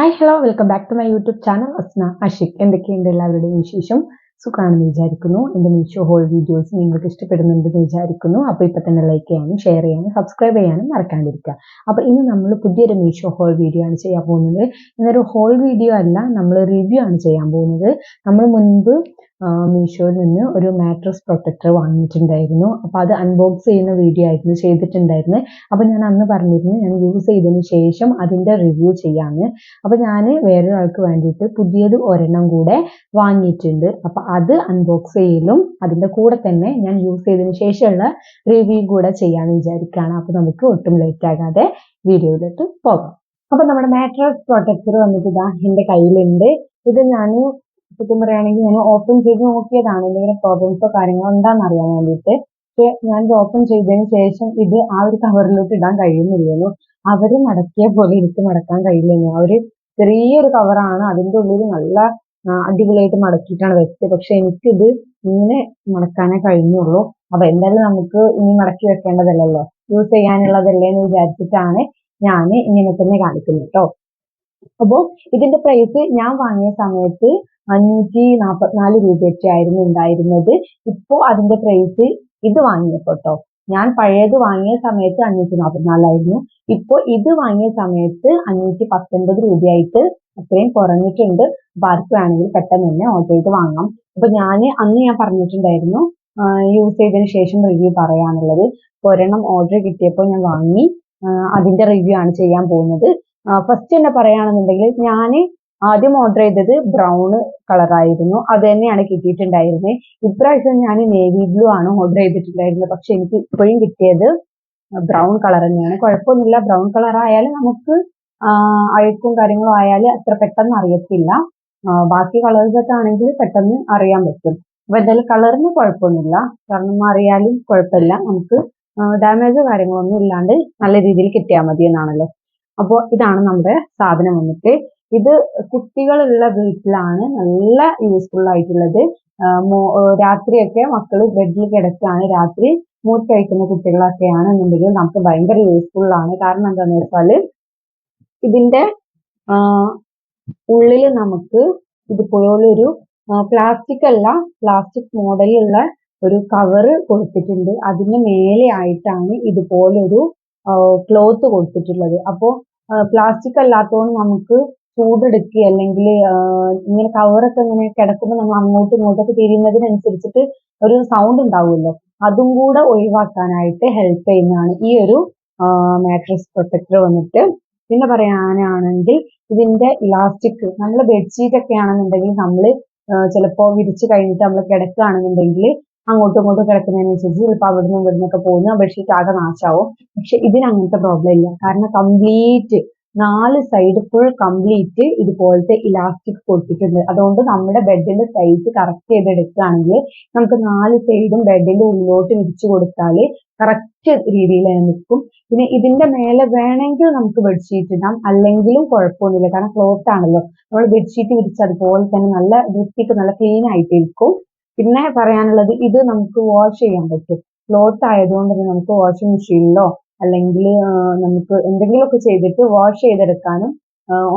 Hi hello welcome back to my YouTube channel Asna Ashik എന്തൊക്കെയുണ്ട് എല്ലാവരുടെയും വിശേഷം? സുഖമാണെന്ന് വിചാരിക്കുന്നു. എന്റെ മീഷോ ഹോൾ വീഡിയോസ് നിങ്ങൾക്ക് ഇഷ്ടപ്പെടുന്നുണ്ടെന്ന് വിചാരിക്കുന്നു. അപ്പോൾ ഇപ്പം തന്നെ ലൈക്ക് ചെയ്യാനും ഷെയർ ചെയ്യാനും സബ്സ്ക്രൈബ് ചെയ്യാനും മറക്കാണ്ടിരിക്കുക. അപ്പോൾ ഇന്ന് നമ്മൾ പുതിയൊരു മീഷോ ഹോൾ വീഡിയോ ആണ് ചെയ്യാൻ പോകുന്നത്. ഇന്നൊരു ഹോൾ വീഡിയോ അല്ല നമ്മൾ റിവ്യൂ ആണ് ചെയ്യാൻ പോകുന്നത്. നമ്മൾ മുൻപ് മീഷോയിൽ നിന്ന് ഒരു മാട്രസ് പ്രൊട്ടക്ടർ വാങ്ങിയിട്ടുണ്ടായിരുന്നു. അപ്പോൾ അത് അൺബോക്സ് ചെയ്യുന്ന വീഡിയോ ആയിരുന്നു ചെയ്തിട്ടുണ്ടായിരുന്നത് അപ്പോൾ ഞാൻ അന്ന് പറഞ്ഞിരുന്നു ഞാൻ യൂസ് ചെയ്തതിന് ശേഷം അതിന്റെ റിവ്യൂ ചെയ്യാമെന്ന് അപ്പോൾ ഞാൻ വേറൊരാൾക്ക് വേണ്ടിയിട്ട് പുതിയത് ഒരെണ്ണം കൂടെ വാങ്ങിയിട്ടുണ്ട്. അപ്പോൾ അത് അൺബോക്സ് ചെയ്യലും അതിന്റെ കൂടെ തന്നെ ഞാൻ യൂസ് ചെയ്തതിന് ശേഷമുള്ള റിവ്യൂ കൂടെ ചെയ്യാമെന്ന് വിചാരിക്കുകയാണ്. അപ്പോൾ നമുക്ക് ഒട്ടും ലേറ്റ് ആകാതെ വീഡിയോയിലോട്ട് പോകാം. അപ്പോൾ നമ്മുടെ മാട്രസ് പ്രൊട്ടക്ടർ വന്നിട്ട് ഇതാ എന്റെ കയ്യിലുണ്ട്. ഇത് ഞാൻ സത്യം പറയുകയാണെങ്കിൽ ഞാൻ ഓപ്പൺ ചെയ്ത് നോക്കിയതാണ് എന്തെങ്കിലും പ്രോബ്ലംസോ കാര്യങ്ങളോ ഉണ്ടാന്ന് അറിയാൻ വേണ്ടിയിട്ട്. ഞാൻ ഇത് ഓപ്പൺ ചെയ്തതിന് ശേഷം ഇത് ആ ഒരു കവറിലോട്ട് ഇടാൻ കഴിയുന്നില്ലല്ലോ അവർ മടക്കിയ പോലെ എനിക്ക് മടക്കാൻ കഴിയില്ലെന്നു ഒരു ചെറിയൊരു കവറാണ് അതിന്റെ ഉള്ളിൽ നല്ല അടിപൊളിയായിട്ട് മടക്കിയിട്ടാണ് വെച്ചത്. പക്ഷെ എനിക്കിത് ഇങ്ങനെ മടക്കാനേ കഴിഞ്ഞുള്ളൂ. അപ്പൊ എന്തായാലും നമുക്ക് ഇനി മടക്കി വെക്കേണ്ടതല്ലല്ലോ. യൂസ് ചെയ്യാനുള്ളതല്ലേ എന്ന് വിചാരിച്ചിട്ടാണ് ഞാൻ ഇങ്ങനെ തന്നെ കാണിക്കുന്നത് കേട്ടോ അപ്പോൾ ഇതിന്റെ പ്രൈസ് ഞാൻ വാങ്ങിയ സമയത്ത് അഞ്ഞൂറ്റി നാൽപ്പത്തിനാല് രൂപയൊക്കെ ആയിരുന്നു ഉണ്ടായിരുന്നത്. ഇപ്പോ അതിന്റെ പ്രൈസ് ഇത് വാങ്ങിയപ്പോൾ കേട്ടോ ഞാൻ പഴയത് വാങ്ങിയ സമയത്ത് അഞ്ഞൂറ്റി നാൽപ്പത്തിനാലായിരുന്നു ഇപ്പോൾ ഇത് വാങ്ങിയ സമയത്ത് അഞ്ഞൂറ്റി പത്തൊൻപത് രൂപയായിട്ട് അത്രയും കുറഞ്ഞിട്ടുണ്ട്. ആർക്ക് വേണമെങ്കിൽ പെട്ടെന്ന് തന്നെ ഓർഡർ ചെയ്ത് വാങ്ങാം. അപ്പൊ ഞാൻ അന്ന് ഞാൻ പറഞ്ഞിട്ടുണ്ടായിരുന്നു യൂസ് ചെയ്തതിന് ശേഷം റിവ്യൂ പറയാനുള്ളത്. ഒരെണ്ണം ഓർഡർ കിട്ടിയപ്പോൾ ഞാൻ വാങ്ങി അതിന്റെ റിവ്യൂ ആണ് ചെയ്യാൻ പോകുന്നത്. ഫസ്റ്റ് തന്നെ പറയുകയാണെന്നുണ്ടെങ്കിൽ ഞാൻ ആദ്യം ഓർഡർ ചെയ്തത് ബ്രൗൺ കളറായിരുന്നു അത് തന്നെയാണ് കിട്ടിയിട്ടുണ്ടായിരുന്നത് ഇപ്രാവശ്യം ഞാൻ നേവി ബ്ലൂ ആണ് ഓർഡർ ചെയ്തിട്ടുണ്ടായിരുന്നത് പക്ഷെ എനിക്ക് ഇപ്പോഴും കിട്ടിയത് ബ്രൗൺ കളർ തന്നെയാണ്. കുഴപ്പമൊന്നുമില്ല. ബ്രൗൺ കളർ ആയാലും നമുക്ക് അഴുക്കും കാര്യങ്ങളും ആയാൽ അത്ര പെട്ടെന്ന് അറിയത്തില്ല. ബാക്കി കളേഴ്സ് ഒക്കെ ആണെങ്കിൽ പെട്ടെന്ന് അറിയാൻ പറ്റും. അപ്പൊ എന്തായാലും കളറിന് കുഴപ്പമൊന്നുമില്ല. കാരണം അറിയാലും കുഴപ്പമില്ല. നമുക്ക് ഡാമേജ് കാര്യങ്ങളൊന്നും ഇല്ലാണ്ട് നല്ല രീതിയിൽ കിട്ടിയാൽ മതി എന്നാണല്ലോ. അപ്പോൾ ഇതാണ് നമ്മുടെ സാധനം വന്നിട്ട്. ഇത് കുട്ടികളുള്ള വീട്ടിലാണ് നല്ല യൂസ്ഫുൾ ആയിട്ടുള്ളത്. രാത്രിയൊക്കെ മക്കൾ ബെഡിൽ കിടക്കുകയാണ്. രാത്രി മൂത്ത് കഴിക്കുന്ന കുട്ടികളൊക്കെയാണ് എന്നുണ്ടെങ്കിൽ നമുക്ക് ഭയങ്കര യൂസ്ഫുൾ ആണ്. കാരണം എന്താണെന്ന് വെച്ചാൽ ഇതിന്റെ ഉള്ളിൽ നമുക്ക് ഇതുപോലൊരു പ്ലാസ്റ്റിക് അല്ല പ്ലാസ്റ്റിക് മോഡലുള്ള ഒരു കവറ് കൊടുത്തിട്ടുണ്ട്. അതിന് മേലെ ആയിട്ടാണ് ഇതുപോലൊരു ക്ലോത്ത് കൊടുത്തിട്ടുള്ളത്. അപ്പോൾ പ്ലാസ്റ്റിക് അല്ലാത്തതുകൊണ്ട് നമുക്ക് ചൂടെടുക്കുക അല്ലെങ്കിൽ ഇങ്ങനെ കവറൊക്കെ ഇങ്ങനെ കിടക്കുമ്പോൾ നമ്മൾ അങ്ങോട്ടും ഇങ്ങോട്ടൊക്കെ തിരിയുന്നതിനനുസരിച്ചിട്ട് ഒരു സൗണ്ട് ഉണ്ടാവുമല്ലോ. അതും കൂടെ ഒഴിവാക്കാനായിട്ട് ഹെൽപ്പ് ചെയ്യുന്നതാണ് ഈ ഒരു മാട്രസ് പ്രൊട്ടക്ടർ വന്നിട്ട്. പിന്നെ പറയാനാണെങ്കിൽ ഇതിന്റെ ഇലാസ്റ്റിക് നമ്മൾ ബെഡ്ഷീറ്റ് ഒക്കെ ആണെന്നുണ്ടെങ്കിൽ നമ്മൾ ചിലപ്പോൾ വിരിച്ചു കഴിഞ്ഞിട്ട് നമ്മൾ കിടക്കുകയാണെന്നുണ്ടെങ്കിൽ അങ്ങോട്ടും ഇങ്ങോട്ടും കിടക്കുന്നതിനനുസരിച്ച് ചിലപ്പോൾ അവിടെ നിന്നും ഇവിടെ നിന്നൊക്കെ പോകുന്ന ബെഡ്ഷീറ്റ് ആകെ നാശാവും പക്ഷെ ഇതിന് അങ്ങനത്തെ പ്രോബ്ലം ഇല്ല. കാരണം കംപ്ലീറ്റ് നാല് സൈഡ് ഫുൾ കംപ്ലീറ്റ് ഇതുപോലത്തെ ഇലാസ്റ്റിക് കൊടുത്തിട്ടുണ്ട് അതുകൊണ്ട് നമ്മുടെ ബെഡിന്റെ സൈസ് കറക്റ്റ് ചെയ്തെടുക്കുകയാണെങ്കിൽ നമുക്ക് നാല് സൈഡും ബെഡിന്റെ ഉള്ളിലോട്ട് വിരിച്ചു കൊടുത്താൽ കറക്റ്റ് രീതിയിൽ നിൽക്കും. പിന്നെ ഇതിന്റെ മേലെ വേണമെങ്കിൽ നമുക്ക് ബെഡ്ഷീറ്റ് ഇടാം. അല്ലെങ്കിലും കുഴപ്പമൊന്നുമില്ല. കാരണം ക്ലോത്ത് ആണല്ലോ. നമ്മൾ ബെഡ്ഷീറ്റ് വിരിച്ച് അതുപോലെ തന്നെ നല്ല വൃത്തിക്ക് നല്ല ക്ലീൻ ആയിട്ടിരിക്കും. പിന്നെ പറയാനുള്ളത് ഇത് നമുക്ക് വാഷ് ചെയ്യാൻ പറ്റും. ക്ലോത്ത് ആയതുകൊണ്ട് തന്നെ നമുക്ക് വാഷിംഗ് മെഷീനിലോ അല്ലെങ്കിൽ നമുക്ക് എന്തെങ്കിലുമൊക്കെ ചെയ്തിട്ട് വാഷ് ചെയ്തെടുക്കാനും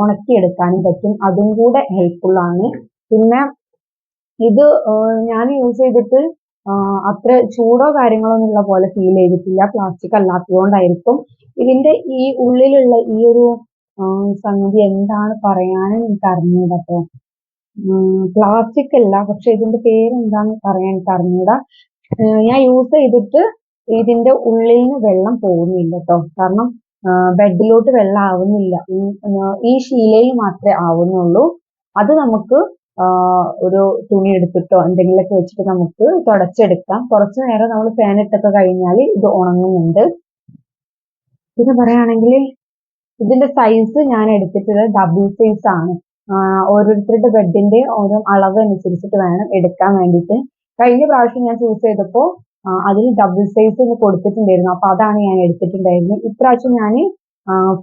ഉണക്കിയെടുക്കാനും പറ്റും. അതും കൂടെ ഹെൽപ്ഫുൾ ആണ്. പിന്നെ ഇത് ഞാൻ യൂസ് ചെയ്തിട്ട് അത്ര ചൂടോ കാര്യങ്ങളോ ഒന്നുള്ള പോലെ ഫീൽ ചെയ്തിട്ടില്ല. പ്ലാസ്റ്റിക് അല്ലാത്തതുകൊണ്ടായിരിക്കും. ഇതിന്റെ ഈ ഉള്ളിലുള്ള ഈ ഒരു സംഗതി എന്താണ് പറയാനും എനിക്ക് അറിഞ്ഞൂടാ പ്ലാസ്റ്റിക് അല്ല പക്ഷെ ഇതിന്റെ പേര് എന്താണെന്ന് പറയാൻ എനിക്ക് അറിഞ്ഞൂടാ. ഞാൻ യൂസ് ചെയ്തിട്ട് ഇതിന്റെ ഉള്ളിൽ നിന്ന് വെള്ളം പോകുന്നില്ല കേട്ടോ കാരണം ബെഡിലോട്ട് വെള്ളം ആവുന്നില്ല. ഈ ശീലയിൽ മാത്രമേ ആവുന്നുള്ളൂ. അത് നമുക്ക് ഒരു തുണി എടുത്തിട്ടോ എന്തെങ്കിലുമൊക്കെ വെച്ചിട്ട് നമുക്ക് തുടച്ചെടുക്കാം. കുറച്ചു നേരം നമ്മൾ ഫാൻ ഇട്ടൊക്കെ കഴിഞ്ഞാൽ ഇത് ഉണങ്ങുന്നുണ്ട്. പിന്നെ പറയുകയാണെങ്കിൽ ഇതിന്റെ സൈസ് ഞാൻ എടുത്തിട്ടുള്ളത് ഡബിൾ സൈസ് ആണ്. ഓരോരുത്തരുടെ ബെഡിന്റെ ഓരോ അളവ് അനുസരിച്ചിട്ട് വേണം എടുക്കാൻ വേണ്ടിയിട്ട്. കഴിഞ്ഞ പ്രാവശ്യം ഞാൻ ചൂസ് ചെയ്തപ്പോൾ അതിൽ ഡബിൾ സൈസ് കൊടുത്തിട്ടുണ്ടായിരുന്നു. അപ്പൊ അതാണ് ഞാൻ എടുത്തിട്ടുണ്ടായിരുന്നത് ഇപ്രാവശ്യം ഞാൻ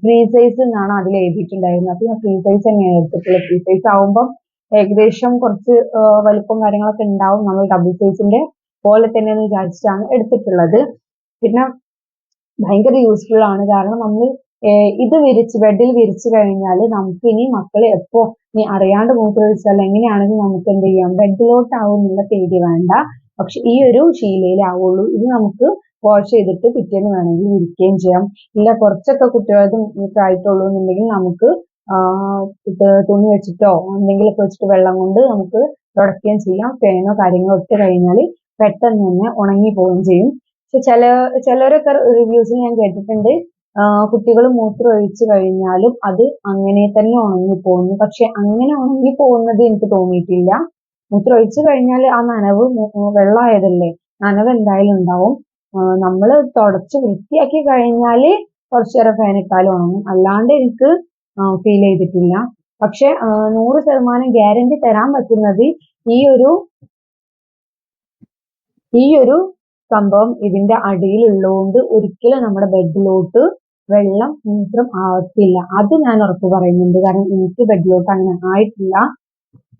ഫ്രീ സൈസ് എന്നാണ് അതിൽ എഴുതിയിട്ടുണ്ടായിരുന്നത് അപ്പൊ ഞാൻ ഫ്രീ സൈസ് തന്നെയാണ് എടുത്തിട്ടുള്ളത് ഫ്രീ സൈസ് ആവുമ്പം ഏകദേശം കുറച്ച് വലുപ്പം കാര്യങ്ങളൊക്കെ ഉണ്ടാവും നമ്മൾ ഡബിൾ സൈസിന്റെ പോലെ തന്നെ എന്ന് വിചാരിച്ചിട്ടാണ് എടുത്തിട്ടുള്ളത്. പിന്നെ ഭയങ്കര യൂസ്ഫുൾ ആണ്. കാരണം നമ്മൾ ഇത് വിരിച്ച് ബെഡിൽ വിരിച്ചു കഴിഞ്ഞാൽ നമുക്ക് ഇനി മക്കൾ എപ്പോ ഇനി അറിയാണ്ട് മൂത്രമൊഴിച്ചാൽ എങ്ങനെയാണെങ്കിലും നമുക്ക് എന്ത് ചെയ്യാം? ബെഡിലോട്ടാവും എന്നുള്ള പേടി വേണ്ട. പക്ഷെ ഈ ഒരു ശീലയിലാവുള്ളൂ ഇത് നമുക്ക് വാഷ് ചെയ്തിട്ട് പിറ്റേന്ന് വേണമെങ്കിൽ വിരിക്കുകയും ചെയ്യാം. ഇല്ല കുറച്ചൊക്കെ കുട്ടികൾക്ക് ആയിട്ടുള്ളൂ എന്നുണ്ടെങ്കിൽ നമുക്ക് തുണി വെച്ചിട്ടോ എന്തെങ്കിലുമൊക്കെ വെച്ചിട്ട് വെള്ളം കൊണ്ട് നമുക്ക് തുടക്കുകയും ചെയ്യാം. ഫാനോ കാര്യങ്ങളോ ഇട്ട് കഴിഞ്ഞാൽ പെട്ടെന്ന് തന്നെ ഉണങ്ങി പോവുകയും ചെയ്യും. പക്ഷെ ചില ചിലരൊക്കെ റിവ്യൂസിൽ ഞാൻ കേട്ടിട്ടുണ്ട്. കുട്ടികൾ മൂത്രം ഒഴിച്ചു കഴിഞ്ഞാലും അത് അങ്ങനെ തന്നെ ഉണങ്ങി പോകുന്നു. പക്ഷെ അങ്ങനെ ഉണങ്ങി പോകുന്നത് എനിക്ക് തോന്നിയിട്ടില്ല. മൂത്രം ഒഴിച്ചു കഴിഞ്ഞാൽ ആ നനവ് വെള്ളമായതല്ലേ നനവ് എന്തായാലും ഉണ്ടാവും നമ്മൾ തുടച്ച് വൃത്തിയാക്കി കഴിഞ്ഞാൽ കുറച്ചു നേരം ഫാൻ ഇട്ടാലും ഉണങ്ങും. അല്ലാണ്ട് എനിക്ക് ഫീൽ ചെയ്തിട്ടില്ല. പക്ഷെ നൂറ് ശതമാനം ഗ്യാരണ്ടി തരാൻ പറ്റുന്നത് ഈ ഒരു ഈ ഒരു സംഭവം ഇതിന്റെ അടിയിലുള്ളതുകൊണ്ട് ഒരിക്കലും നമ്മുടെ ബെഡിലോട്ട് വെള്ളം മൂത്രം ആവത്തില്ല. അത് ഞാൻ ഉറപ്പ് പറയുന്നുണ്ട്. കാരണം എനിക്ക് ബെഡിലോട്ട് അങ്ങനെ ആയിട്ടില്ല.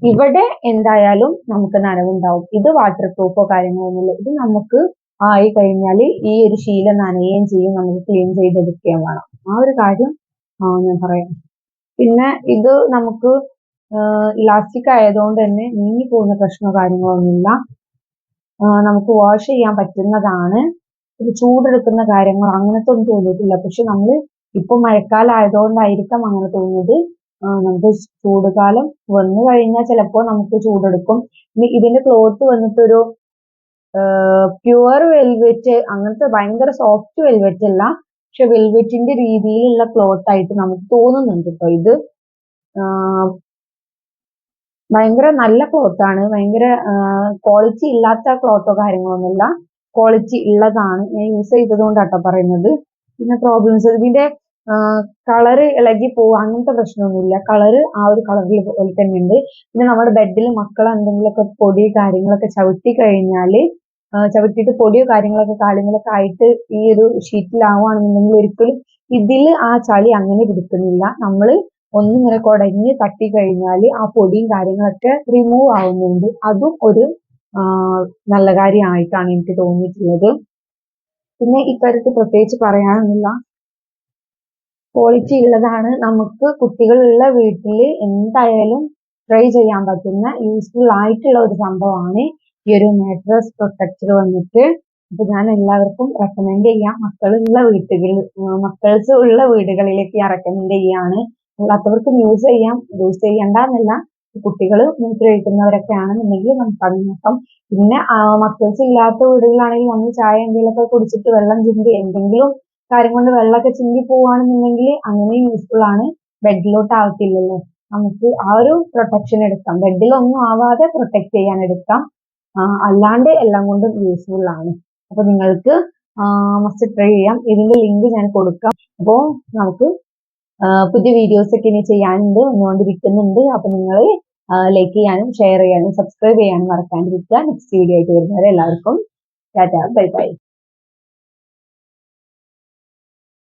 ഇവിടെ എന്തായാലും നമുക്ക് നനവുണ്ടാവും. ഇത് വാട്ടർ പ്രൂഫോ കാര്യങ്ങളോ ഒന്നുമില്ല ഇത് നമുക്ക് ആയി കഴിഞ്ഞാൽ ഈ ഒരു ശീലം നനയുകയും ചെയ്യും. നമുക്ക് ക്ലീൻ ചെയ്തെടുക്കുകയും വേണം. ആ ഒരു കാര്യം ഞാൻ പറയാം. പിന്നെ ഇത് നമുക്ക് ഇലാസ്റ്റിക് ആയതുകൊണ്ട് തന്നെ നീങ്ങി പോകുന്ന പ്രശ്നമോ കാര്യങ്ങളോ ഒന്നുമില്ല നമുക്ക് വാഷ് ചെയ്യാൻ പറ്റുന്നതാണ്. ഒരു ചൂടെടുക്കുന്ന കാര്യങ്ങൾ അങ്ങനത്തെ ഒന്നും തോന്നിയിട്ടില്ല. പക്ഷെ നമ്മൾ ഇപ്പൊ മഴക്കാലം ആയതുകൊണ്ടായിരിക്കാം അങ്ങനെ തോന്നുന്നത് നമുക്ക് ചൂടുകാലം വന്നു കഴിഞ്ഞാൽ ചിലപ്പോൾ നമുക്ക് ചൂടെടുക്കും. ഇതിന്റെ ക്ലോത്ത് വന്നിട്ടൊരു പ്യുവർ വെൽവെറ്റ് അങ്ങനത്തെ ഭയങ്കര സോഫ്റ്റ് വെൽവെറ്റ് അല്ല. പക്ഷെ വെൽവെറ്റിന്റെ രീതിയിലുള്ള ക്ലോത്ത് ആയിട്ട് നമുക്ക് തോന്നുന്നുണ്ട് കേട്ടോ ഇത്. ഭയങ്കര നല്ല ക്ലോത്ത് ആണ്. ഭയങ്കര ക്വാളിറ്റി ഇല്ലാത്ത ക്ലോത്തോ കാര്യങ്ങളൊന്നുമില്ല. ക്വാളിറ്റി ഉള്ളതാണ്. ഞാൻ യൂസ് ചെയ്തത് കൊണ്ടാട്ടോ പറയുന്നത്. പിന്നെ പ്രോബ്ലംസ് ഇതിന്റെ കളറ് ഇളകി പോവുക അങ്ങനത്തെ പ്രശ്നമൊന്നുമില്ല. കളറ് ആ ഒരു കളറിൽ പോലെ തന്നെ ഉണ്ട്. പിന്നെ നമ്മുടെ ബെഡിൽ മക്കൾ എന്തെങ്കിലുമൊക്കെ പൊടി കാര്യങ്ങളൊക്കെ ചവിട്ടി കഴിഞ്ഞാൽ ചവിട്ടിയിട്ട് പൊടിയോ കാര്യങ്ങളൊക്കെ കാലുകളൊക്കെ ആയിട്ട് ഈ ഒരു ഷീറ്റിലാവുകയാണെന്നുണ്ടെങ്കിൽ ഒരിക്കലും ഇതിൽ ആ ചളി അങ്ങനെ പിടിക്കുന്നില്ല. നമ്മൾ ഒന്നിങ്ങനെ കുടഞ്ഞ് തട്ടി കഴിഞ്ഞാൽ ആ പൊടിയും കാര്യങ്ങളൊക്കെ റിമൂവ് ആവുന്നുണ്ട്. അതും ഒരു നല്ല കാര്യമായിട്ടാണ് എനിക്ക് തോന്നിയിട്ടുള്ളത്. പിന്നെ ഇക്കാര്യത്തിൽ പ്രത്യേകിച്ച് പറയാനൊന്നുമില്ല. ക്വാളിറ്റി ഉള്ളതാണ്. നമുക്ക് കുട്ടികളുള്ള വീട്ടിൽ എന്തായാലും ട്രൈ ചെയ്യാൻ പറ്റുന്ന യൂസ്ഫുൾ ആയിട്ടുള്ള ഒരു സംഭവമാണ് ഈ ഒരു മാട്രസ് പ്രൊട്ടക്ടർ വന്നിട്ട്. അപ്പൊ ഞാൻ എല്ലാവർക്കും റെക്കമെൻഡ് ചെയ്യാം. മക്കളുള്ള വീട്ടുകളിൽ മക്കൾസ് ഉള്ള വീടുകളിലേക്ക് ഞാൻ റെക്കമെൻഡ് ചെയ്യാണ്. അല്ലാത്തവർക്കും യൂസ് ചെയ്യാം. യൂസ് ചെയ്യണ്ടെന്നല്ല. കുട്ടികൾ മൂത്രമൊഴിക്കുന്നവരൊക്കെ ആണെന്നുണ്ടെങ്കിൽ നമുക്ക് അത് നോക്കാം. പിന്നെ മക്കൾസ് ഇല്ലാത്ത വീടുകളാണെങ്കിൽ നമ്മൾ ചായ എന്തെങ്കിലുമൊക്കെ കുടിച്ചിട്ട് വെള്ളം ചിന്തി എന്തെങ്കിലും കാര്യം കൊണ്ട് വെള്ളമൊക്കെ ചിന്തി പോവുകയാണെന്നുണ്ടെങ്കിൽ അങ്ങനെ യൂസ്ഫുൾ ആണ്. ബെഡിലോട്ട് ആവത്തില്ലല്ലോ. നമുക്ക് ആ ഒരു പ്രൊട്ടക്ഷൻ എടുക്കാം. ബെഡിലൊന്നും ആവാതെ പ്രൊട്ടക്ട് ചെയ്യാൻ എടുക്കാം. അല്ലാണ്ട് എല്ലാം കൊണ്ടും യൂസ്ഫുൾ ആണ്. അപ്പൊ നിങ്ങൾക്ക് മസ്റ്റ് ട്രൈ ചെയ്യാം. ഇതിന്റെ ലിങ്ക് ഞാൻ കൊടുക്കാം. അപ്പോൾ നമുക്ക് പുതിയ വീഡിയോസ് ഒക്കെ ഇനി ചെയ്യാനുണ്ട് വന്നുകൊണ്ടിരിക്കുന്നുണ്ട്. അപ്പൊ നിങ്ങൾ ലൈക്ക് ചെയ്യാനും ഷെയർ ചെയ്യാനും സബ്സ്ക്രൈബ് ചെയ്യാനും മറക്കാണ്ടിരിക്കുക. നെക്സ്റ്റ് വീഡിയോ ആയിട്ട് വരുന്നവരെ എല്ലാവർക്കും ടാറ്റാ ബൈ ബൈ